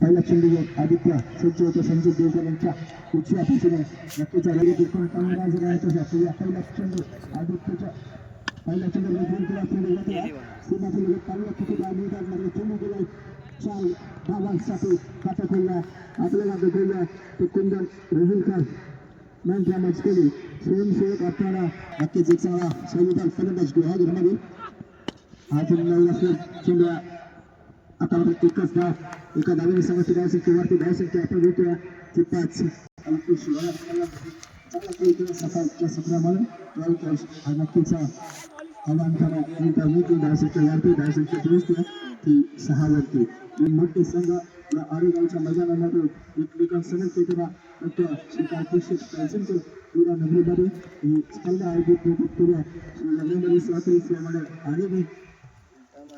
पहिला चेंडू आदित्य सज्ज होतो संजय देवकर यांच्या उजव्या दिशेने नक्कीचा रवी दुर्गम कामराज यांच्या पहिला पहिला चेंडू आदित्यच्या पहिला चेंडू दोन किलो चेंडू होते. सीमाच्या लगत पाहिलं किती गाव मिळतात मध्ये चेंडू गेलाय चार धावांसाठी खाता खोलला आपल्याला बघूया ते कुंदन रेझुलकर मॅन ड्रामाच केली स्वयंसेवक आपल्याला नक्कीच एक चांगला संविधान फलंदाज घेऊ हा घरमध्ये नऊ चेंडू आता एकच धाव एका धावेने समजते धाव संख्या वरती धाव संख्या आपण भेटूया ती पाच. अंकुश वाला चांगला खेळ केला सकाळच्या सत्रामध्ये ट्वेल्व कॅश हा नक्कीच अलंकारा एक धावती धाव संख्या वरती धाव संख्या दुरुस्ती ती सहा वरती. दोन मोठे संघ या आरेगावच्या मैदानामध्ये एकमेकांसमोर येताना फक्त श्रीकांत कृषी प्रेझेंट पुरा नगरीमध्ये. ही स्पर्धा आयोजित केली केल्या श्री नरेंद्र स्वातंत्र्य सेवामध्ये आरेने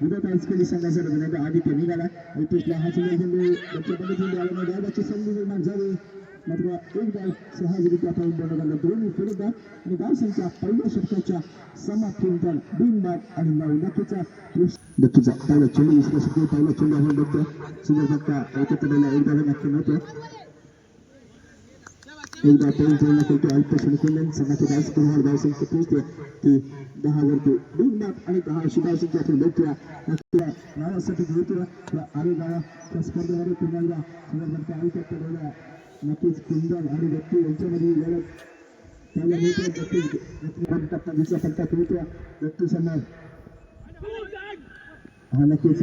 तयार डिस्ट्रक्शन आणि आदित्यच्या माध्यमातून सलामी देण्यासाठी विदत आईस संघाचा विनंती आदित्य निघाला अल्पेशला हा चेंडू लक्ष पद्धतीने आल्याने डायबाची संधी निर्माण झाली. मात्र एक डाव सहजरित्या पाऊल बनवला दोन्ही फलंदाज आणि धाव संख्या पहिल्या षटकाच्या समाप्तीनंतर बिन बाद आणि नऊ नक्कीचा नक्कीचा पहिला चेंडू दुसरा पहिला चेंडू आपण बघतो सुंदर धक्का एकत्र नक्की नव्हतं. एकदा पळून करतो पोहोचते दहा वरती आणि दहा अशी धाव आपण बघतोय नावासाठी घेतोय स्पर्धेमध्ये आयुष्यात नक्कीच कुंदन आणि व्यक्ती यांच्यामध्ये लढत त्याला मिळतो नक्कीच टप्पा व्यक्ती समोर हा नक्कीच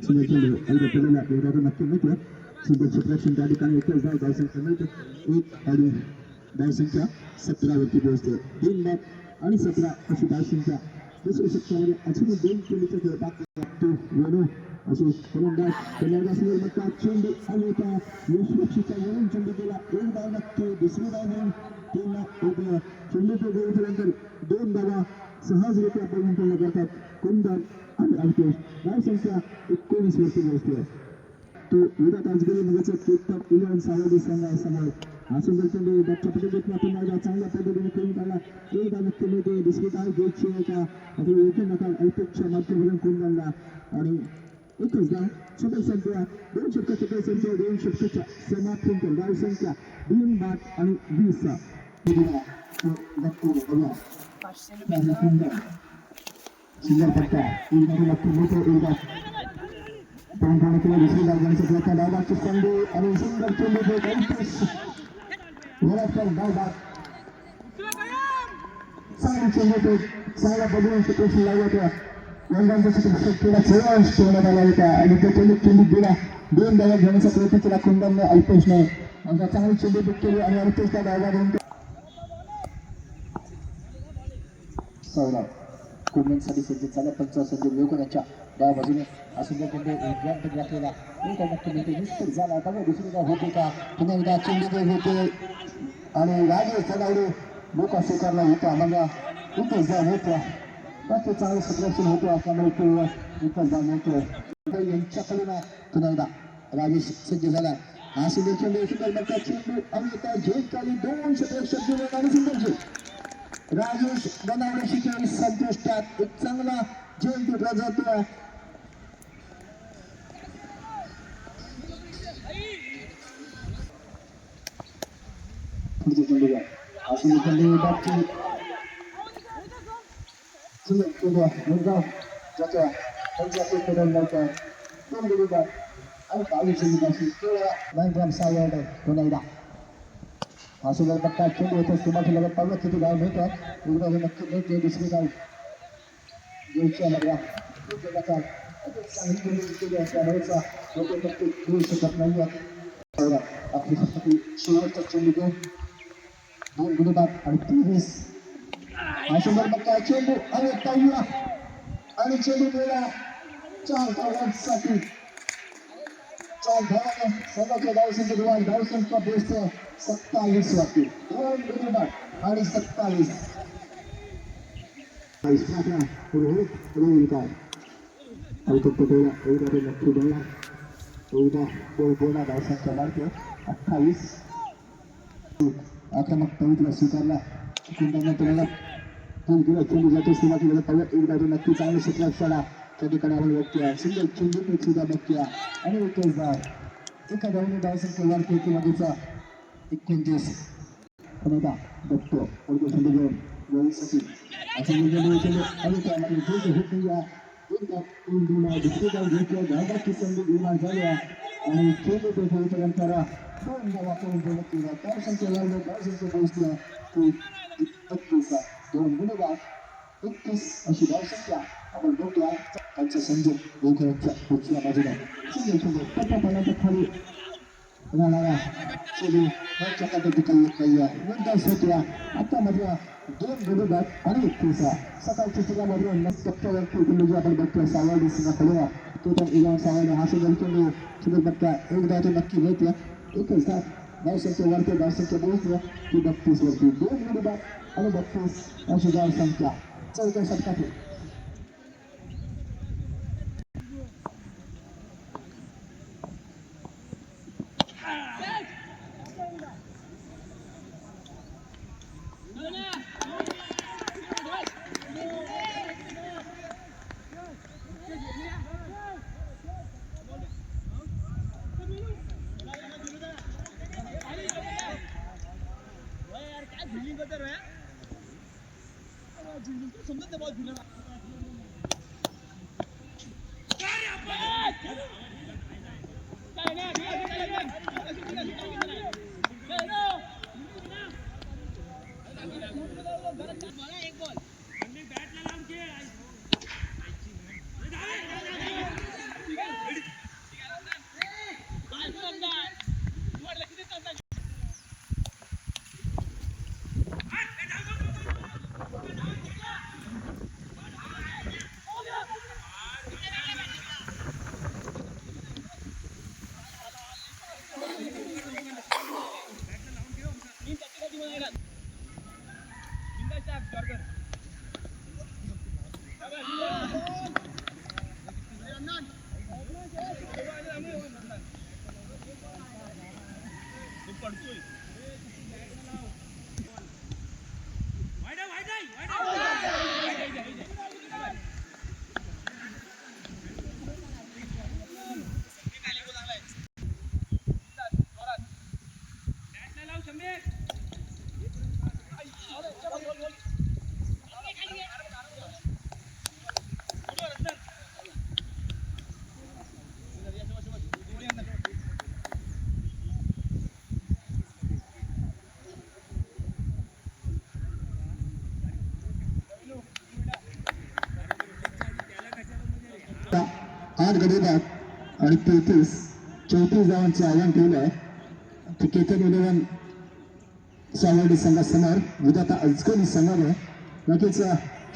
चेंडू अशी वेगळी नाव चेंडू बघता चेंडू जातो नक्की मिळतो सुंदर क्षेत्रक्षण त्या ठिकाणी एकच धाव धाव संख्या मिळते एक आणि धाव सतरावरती पोहोचते तीन बाद आणि सतरा अशी धाव दुसऱ्या षटकामध्ये अजून दोन चेंडूचा खेळ लागतो वेणू असे फलंदाज चेंडू होता चेंडू गेला एक धाव लागतो दुसरी धाव तीन चेंडू तो दोन धावा? सहजरित्या अल्पेश धाव संख्या एकोणीस वरती पोहोचते तो विराट आजगरी नगरचा केकटॉप इलेव्हन समोर हा सुंदर चांगल्या पद्धतीने करून काढला एक धाव नक्की मिळते दुसरी धाव घ्यायची आहे का आता एकही नका अल्पेक्षा माध्यमातून आणि एकच धाव छोटे संख्या दोन षटका छोटे संख्या दोन षटकाच्या समाप्तीनंतर धाव संख्या दोन बाद आणि वीस सुंदर फटका एक धाव नक्की मिळतो एक धाव पण पण केलं दुसरी डाव गणेश प्रयत्न डाव लागतो संडे आणि सुंदर चेंडू तो गणेश वरकर डाव डाव चांगली चेंडू तो चांगला बघून क्षेत्रक्षण लागला होता रंगांचा क्षेत्रक्षण सगळा ठेवण्यात आला होता आणि तो चेंडू चेंडू गेला दोन डाव्या घेण्याचा प्रयत्न केला कुंदनने अल्पेशने नंतर चांगली चेंडू बुक केली आणि अल्पेश त्या डावला घेऊन सौरभ कुंडनसाठी सज्ज झाला पंच संजय लोकन यांच्या डाव्या बाजूने असुंदर चेंडू ग्रँड घातलेला एक नक्की मिळते निश्चित झाला बघा दुसरीदा होते का? पुन्हा एकदा चेंडू होते. आणि राजे चढावडे लोक स्वीकारला होता. मग इथेच जाऊन होत्या. बाकी चांगलं संरक्षण होतं असल्यामुळे तो इथं जाऊन होतो यांच्याकडून पुन्हा एकदा राजेश सज्ज झाला. हा सुंदर चेंडू सुंदर मक्का चेंडू आणि आता झेल खाली दोन क्षेत्र सज्ज आणि सुंदर झेट राजेश बनावण्याची खेळी संतुष्टात एक चांगला झेल तुटला जातो पुढचे चेंडू घ्या असं चेंडू बाकी सुंदर चेंडू मुलगाव जातो पंचायत कडून लावतो दोन गडी बाद आणि बावीस चेंडू बाकी केवळ लाईन ग्राम सहा पुन्हा एकदा. हा सुद्धा बघता चेंडू होतो सुमाठी लगत पाहूया किती गाव भेटतात एकदा हे नक्की मिळते दुसरी गाव गेमच्या लागला जगाचा चांगली केली लोक नक्की खेळू शकत नाही आपली फक्त शेवटचा चेंडू घेऊन दोन गुणबाद आणि तेवीस हा। सुंदर चेंडू आणि पाहूया आणि चेंडू गेला चार धावांसाठी चार धावाने संघाच्या धावसंख्या दिवाळ धावसंख्या बेसते सत्तावीस वाटते दोन गुणबाद आणि सत्तावीस Aisyah Ruhut Ruhut Untuk kedua Udah ada nak bola Udah bola Dausan kelar अठ्ठावीस आक्रमक पवित्र स्वीकारला कुंडाने तुम्हाला फोन केला चेंडू जातो सुरुवाती वेळेला एकदा नक्की चांगलं शिकला चला त्या ठिकाणी आपण बघतोय सिंगल चेंडू म्हणजे एक सुद्धा बघतोय आणि एकच धाव एका धावने डाव धावसंख्या वाढ खेळती मागेचा एकोणतीस. पण आता बघतो. अडको चेंडू घेऊन. गोळीसाठी असं म्हणजे चेंडू आणि त्यामध्ये जे होत या. एकदा तीन दोन दुसरे गाव घेतल्या धावाची संधी निर्माण झाल्या. आणि खेळ ते होईपर्यंत दोन धावा आपण बोलत केला. त्या संख्या लागल्या त्या संख्या पोहोचल्या ती एकतीस दोन गुणबाद एकतीस अशी धावसंख्या आपण बघूया त्यांचे संजय गोखऱ्यांच्या पुढच्या बाजूला. संजय चेंडू टप्पा पाण्याच्या खाली राहणारा चेंडू वरच्या काठापैकी काही आहे. नंतर आता मधला दोन गुणबाद आणि एकतीस सकाळच्या चित्रामध्ये टप्प्यावरती चेंडू आपण बघतोय सावळी सिंगाकडे तो पण इलान सावळी हा सुंदर चेंडू सुंदर बघता एकदा तो नक्की घेतला एकच धाव धावसंख्या वरती धावसंख्या पोहोचल्या ती बत्तीस वरती. दोन गुणबाद आणि बत्तीस अशी धावसंख्या चौथ्या षटकातील आठ गडीबाद आणि तेहतीस चौतीस धावांचे आव्हान ठेवलं आहे. क्रिकेटर इलेव्हन सावर्डी संघासमोर विधाता अजगरी संघाने नक्कीच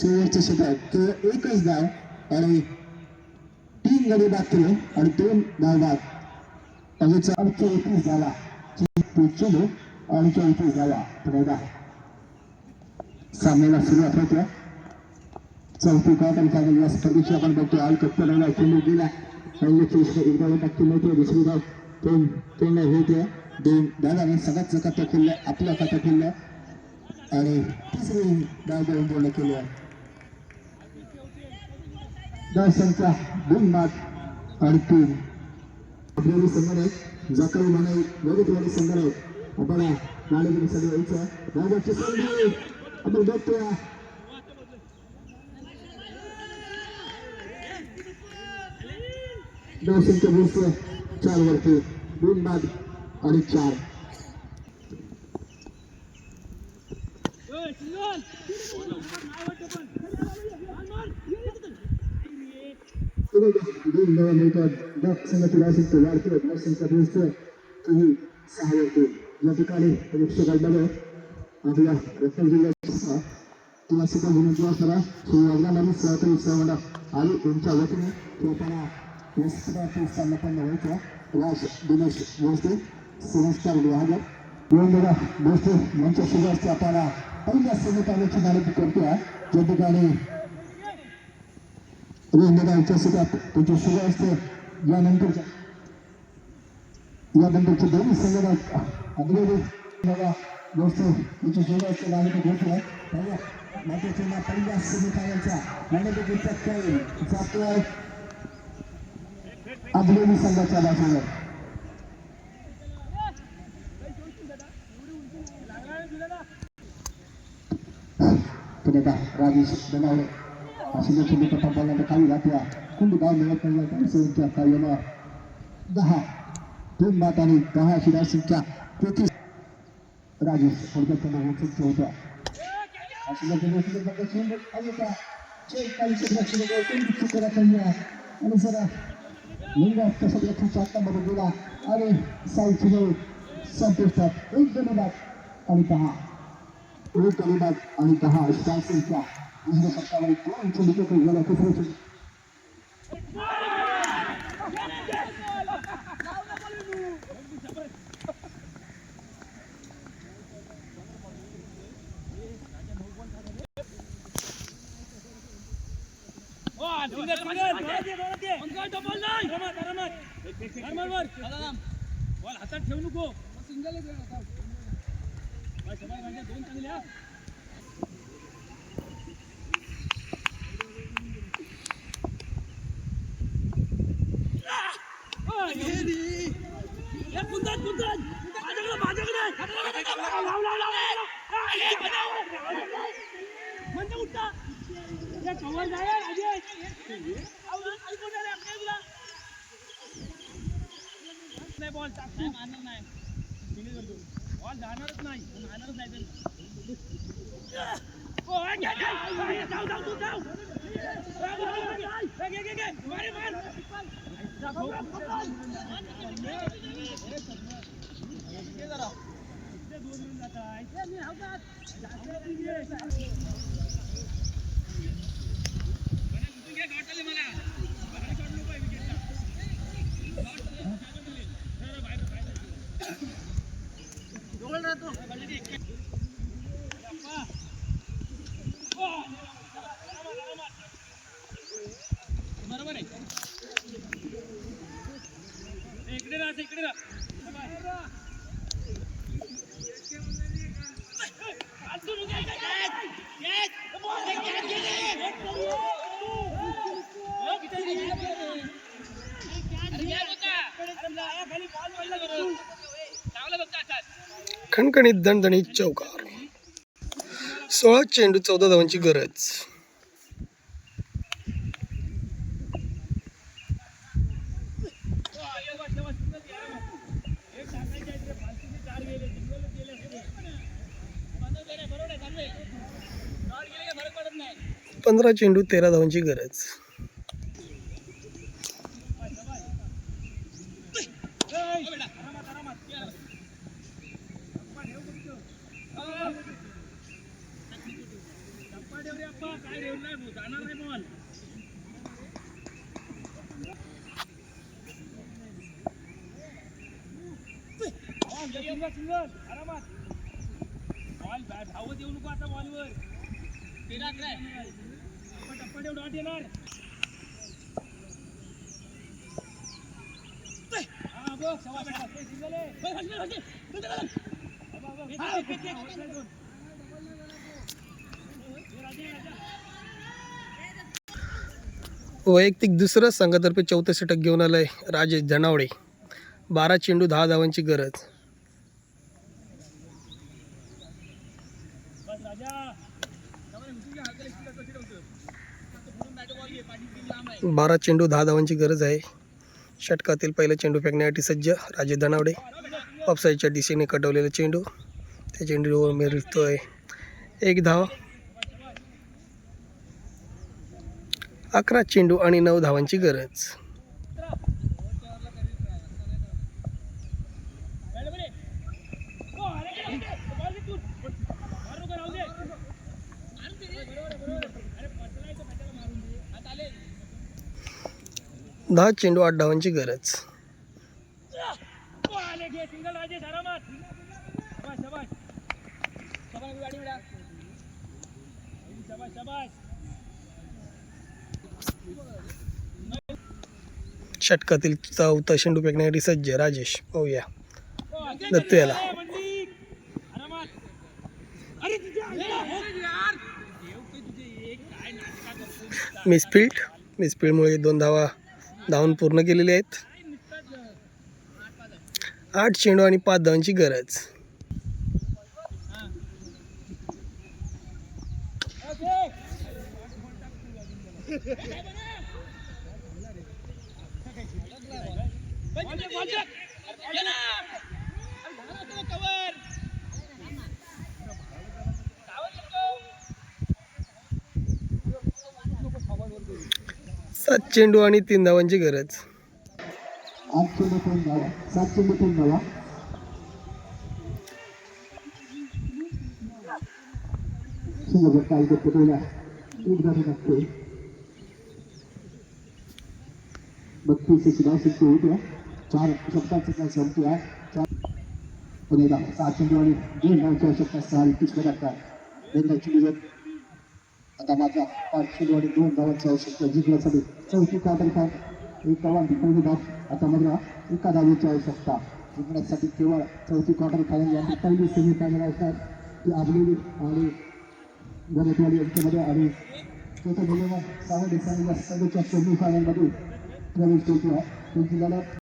शेवटचे षटक केवळ एकच धाव आणि तीन गडी बाद केले आणि दोन धाव बाद. अगोदरचा चौतीस झाला. चेंडू आणि चौतीस धावा तर सामन्याला सुरुवात होत्या चौथी क्वार्टर फायनल या स्पर्धेची आपण बघतो आल कप्तानाला चेंडू गेला पहिल्याची एकदा टक्के मिळते दुसरी धाव दोन दोन होते दोन दादाने सगळ्याच खात्या खोलल्या आपल्या खात्या खोलल्या आणि तिसरी धाव देऊन पूर्ण केलं आहे धाव संख्या दोन बाद आणि तीन आपल्याला संघाने जाकरी माने वगैरे संघाने आपण नाणेगिरी सगळं यायचं धावाची संधी आपण बघतोय धावसंख्या बोलतोय चार वरती. दोन बाद आणि चार. दोन धावा मिळतात डाक संघाची रासिक वाढते संख्या सहा वरती या ठिकाणी प्रेक्षकांना आपल्या रत्नागिरी जिल्ह्याचा किंवा सुद्धा विनंती असताना श्री सहकारी सहमंडळ आणि त्यांच्या वतीने खेळताना व्यस्तची सामना व्हायचा राज दिनेश भोसले सेमिस्टर विभागात वेगवेगळ्या गोष्टी यांच्या शुभार्थ आपल्याला पहिल्या सेमीफायनलची नाणेफेक करतोय त्या ठिकाणी वेगवेगळ्या यांच्या सुद्धा त्यांचे शुभ यानंतरच्या यानंतरचे दोन्ही संघटक अग्रणी बघा गोष्ट यांची शुभ असते घेतोय पहिल्या मात्र पहिल्या सेमीफायनलचा नाणेफेक खेळ जातोय अग्रणी संघाच्या बाजूवर पुण्याचा राजेश बनावले अशी देखील निकट बोलण्यात काही घातल्या कुंड गाव मिळत दहा दोन बात आणि दहा शिरा संख्या तेहतीस. राजेश थोडक्यात त्यांना होत्या अशी आणि जरा लिंगा कसं लक्षाच्या आत्तामध्ये गेला आणि साई फिरव एक दोन आणि दहा एक अलिबाग आणि दहा शासनच्या दुसऱ्या टप्प्यावर दोन चेंडूचे गेल्या कुत्र्याचे हातात ठेवू नको. दोन चांगल्या म्हणजे उठता कवर जाय अजय नाही बॉल टाकतो मारणार नाही फिनिश करतो बॉल जाणारच नाही मारणारच नाही तर ओ, घे, घे. जाऊ, जाऊ, तू जाऊ. घे, घे, घे. मारे, मार. घे जरा. इथे दोन रन जात आहे. मला. बाहेर काढू नको आहे wicket ला. गाठले, गाठले. बरं, बाहेर, बाहेर. जवळ राहतो. गाठले ते. अप्पा. ओ. आरामात, आरामात. बरोबर आहे ए, इकडे राहा इकडे राहा अजून उद्या इकडे ये. ये. बॉल घे, घे, घे, घे. हो, किती घे, घे, घे. अरे, घे बघा. अरे, लाया खाली बॉल पडला बरं. चांगलं बघता हातात. खणखणीत दणदणीत चौकार. सोळा चेंडू चौदा धावांची गरज. पंधरा चेंडू तेरा धावांची गरज. धावत येऊ नको आता बॉलवर तेरा काय टप्पा ठेव डॉट येणार हा बघ सव्वा बेटा ते सिंगल आहे बघ, हसले, हसले. बघ, बघ, बघ. बघ, बघ. हा, फेक, फेक, फेक. हे राजा, राजा. वैयक्तिक दुसरं संघातर्फे चौथं षटक घेऊन आलंय राजेश धनावडे. बारा चेंडू दहा धावांची गरज. बारा चेंडू दहा धावांची गरज आहे. षटकातील पहिला चेंडू फेकण्यासाठी सज्ज राजे धनावडे. ऑफसाईडच्या दिशेने कटवलेला चेंडू. त्या चेंडूवर मिळतोय एक धाव. अकरा चेंडू आणि नऊ धावांची गरज. दहा चेंडू आठ धावांची गरज. शाबाश शाबाश शाबाश गाडी मिळा शाबाश शाबाश षटकातील चौथा चेंडू फेकण्यासाठी सज्ज राजेश. पाहूया. दत्तू याला मिसफिल्ड मिसफिल्डमुळे दोन धावा धावून पूर्ण केलेले आहेत. आठ चेंडू आणि पाच धावांची गरज. सात चेंडू आणि तीन धावांची गरज. आठ चेंडू तीन धावा सात चेंडू तीन धावा काय करतो पहिला उद्घाटन असते एकशे दहा शिकतो उद्या चार शब्दाचं काय संपतो चार पण एकदा सहा चेंडू आणि दोन धावची आवश्यकता सहा एकतीस करतात दोन धावची जर आता माझा पाच चेंडू आणि दोन धावांची आवश्यकता जिंकण्यासाठी चौथी क्वार्टर फायनल एक धावा पहिली धाव आता मला एका धावेची आवश्यकता जिंकण्यासाठी केवळ चौथी क्वार्टर फायनल यांची पहिली सेमी फायनल असतात ती आबलेली आणि गणेशवाडी यांच्यामध्ये आणि चौथ्या मुलांना सावध देसाईला सगळ्याच्या सेमी फायनलमध्ये प्रवेश करतो आहे त्यांची लढत